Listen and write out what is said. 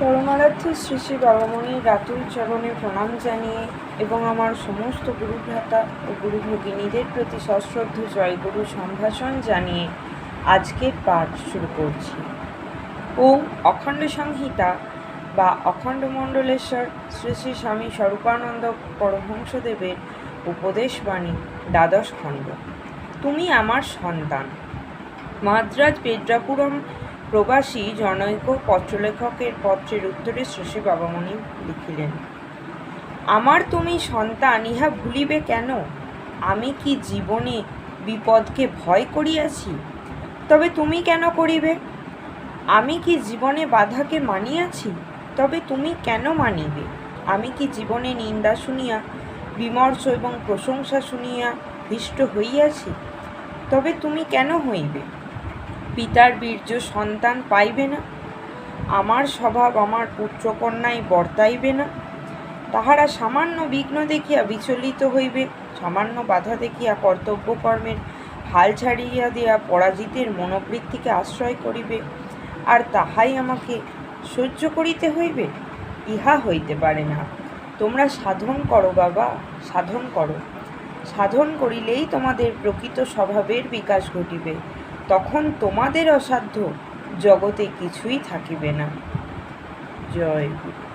পরমারাধ্য শ্রী শ্রী বাবামণির রাতুল চরণে প্রণাম জানিয়ে এবং আমার সমস্ত গুরুভ্রাতা ও গুরু ভগিনীদের প্রতি সশ্রদ্ধ জয়গুরু সম্ভাষণ জানিয়ে আজকের পাঠ শুরু করছি। ও অখণ্ড সংহিতা বা অখণ্ড মণ্ডলেশ্বর শ্রী শ্রী স্বামী স্বরূপানন্দ পরমহংসদেবের উপদেশবাণী দ্বাদশ খণ্ড। তুমি আমার সন্তান। মাদ্রাজ পেদ্রাপুরম প্রবাসী জনৈক পত্রলেখকের পত্রের উত্তরে শশী বাবামণি লিখিলেন, আমার তুমি সন্তান, ইহা ভুলিবে কেন? আমি কি জীবনে বিপদকে ভয় করিয়াছি? তবে তুমি কেন করিবে? আমি কি জীবনে বাধাকে মানিয়াছি? তবে তুমি কেন মানিবে? আমি কি জীবনে নিন্দা শুনিয়া, বিমর্ষ এবং প্রশংসা শুনিয়া হৃষ্ট হইয়াছি? তবে তুমি কেন হইবে? পিতার বীর্য সন্তান পাইবে না। আমার স্বভাব আমার পুত্রকন্যায় বর্তাইবে না। তাহারা সামান্য বিঘ্ন দেখিয়া বিচলিত হইবে, সামান্য বাধা দেখিয়া কর্তব্যকর্মের হাল ছাড়িয়া দিয়া পরাজিতের মনোবৃত্তিকে আশ্রয় করিবে, আর তাহাই আমাকে সহ্য করিতে হইবে? ইহা হইতে পারে না। তোমরা সাধন করো বাবা, সাধন করো। সাধন করিলেই তোমাদের প্রকৃত স্বভাবের বিকাশ ঘটিবে। তখন তোমাদের অসাধ্য জগতে কিছুই থাকিবে না। জয় গুরু।